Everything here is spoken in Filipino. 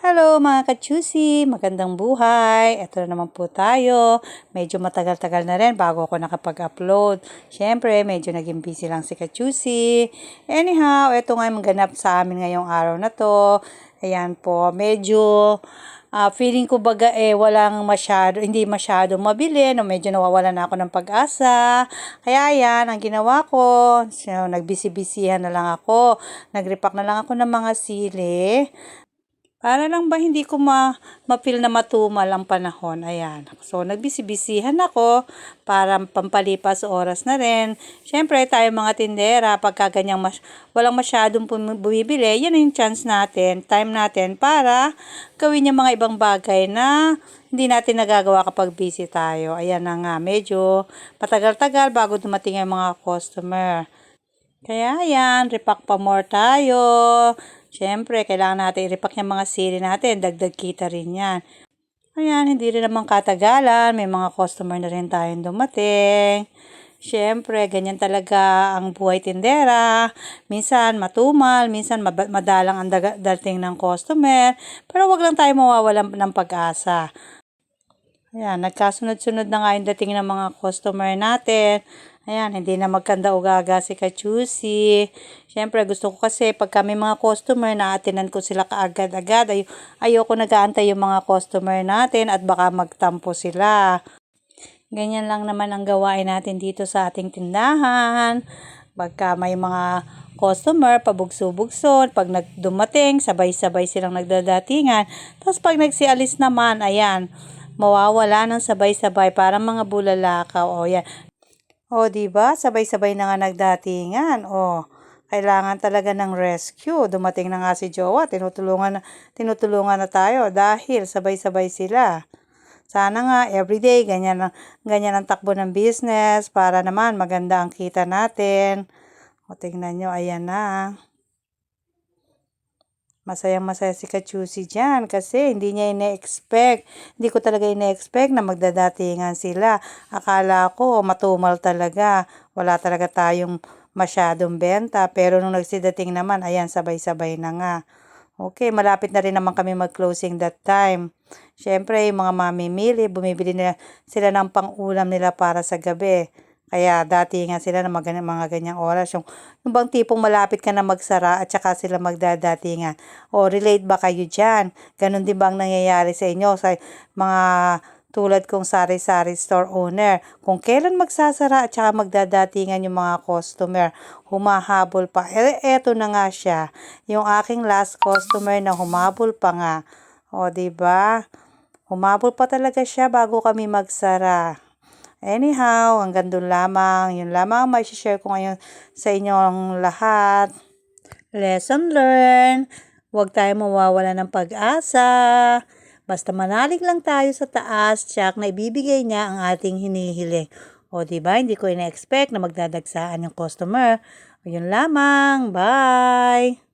Hello mga kachusi, magandang buhay. Ito na naman po tayo. Medyo matagal-tagal na rin bago ako nakapag-upload. Siyempre, medyo naging busy lang si kachusi. Anyhow, ito nga yung maganap sa amin ngayong araw na to. Ayan po, medyo uh, feeling ko baga eh walang masyado, hindi masyado mabili, no, medyo nawawalan na ako ng pag-asa. Kaya yan, ang ginawa ko, so, nagbisi-bisihan na lang ako. Nagrepack na lang ako ng mga sili. Para lang ba hindi ko ma ma-feel na matumal ang panahon. Ayan. So, nagbisi-bisihan ako para pampalipas oras na rin. Siyempre, tayo mga tindera, pagka ganyang mas walang masyadong bumibili, yan yung chance natin, time natin para gawin yung mga ibang bagay na hindi natin nagagawa kapag busy tayo. Ayan na nga, medyo matagal-tagal bago dumating yung mga customer. Kaya yan, repack pa more tayo. Siyempre, kailangan natin i-repack yung mga sili natin. Dagdag kita rin yan. Ayan, hindi rin naman katagalan. May mga customer na rin tayong dumating. Siyempre, ganyan talaga ang buhay tindera. Minsan matumal, minsan madalang ang dating ng customer. Pero wag lang tayo mawawalan ng pag-asa. Ayan, nagkasunod-sunod na nga yung dating ng mga customer natin. Ayan, hindi na magkanda ugaga si Kachusi. Siyempre, gusto ko kasi pag kami mga customer, naatinan ko sila kaagad-agad. Ay, ayoko nag-aantay yung mga customer natin at baka magtampo sila. Ganyan lang naman ang gawain natin dito sa ating tindahan. Pagka may mga customer, pabugso-bugso, pag nagdumating, sabay-sabay silang nagdadatingan. Tapos pag nagsialis naman, ayan, mawawala ng sabay-sabay para mga bulalakaw. O yan, o, di ba? Sabay-sabay na nga nagdatingan. O, kailangan talaga ng rescue. Dumating na nga si Jowa, tinutulungan, tinutulungan na tayo dahil sabay-sabay sila. Sana nga everyday ganyan ganyan ang takbo ng business para naman maganda ang kita natin. O tingnan nyo, ayan na. Masayang masaya si Kachusi dyan kasi hindi niya ine-expect. Hindi ko talaga ine-expect na magdadatingan sila. Akala ko matumal talaga. Wala talaga tayong masyadong benta. Pero nung nagsidating naman, ayan, sabay-sabay na nga. Okay, malapit na rin naman kami mag-closing that time. Siyempre, yung mga mamimili, bumibili nila sila ng pang-ulam nila para sa gabi. Kaya dati nga sila na mga, mga ganyang oras. Yung, yung bang tipong malapit ka na magsara at saka sila magdadatingan. O relate ba kayo dyan? Ganon din bang nangyayari sa inyo sa mga tulad kong sari-sari store owner. Kung kailan magsasara at saka magdadatingan yung mga customer, humahabol pa. E, eto na nga siya, yung aking last customer na humabol pa nga. O, ba diba? Humabol pa talaga siya bago kami magsara. Anyhow, hanggang doon lamang. Yun lamang may share ko ngayon sa inyong lahat. Lesson learned. Huwag tayo mawawala ng pag-asa. Basta manalig lang tayo sa taas, tsak na ibibigay niya ang ating hinihiling. O, di ba? Hindi ko ina-expect na magdadagsaan yung customer. O, yun lamang. Bye!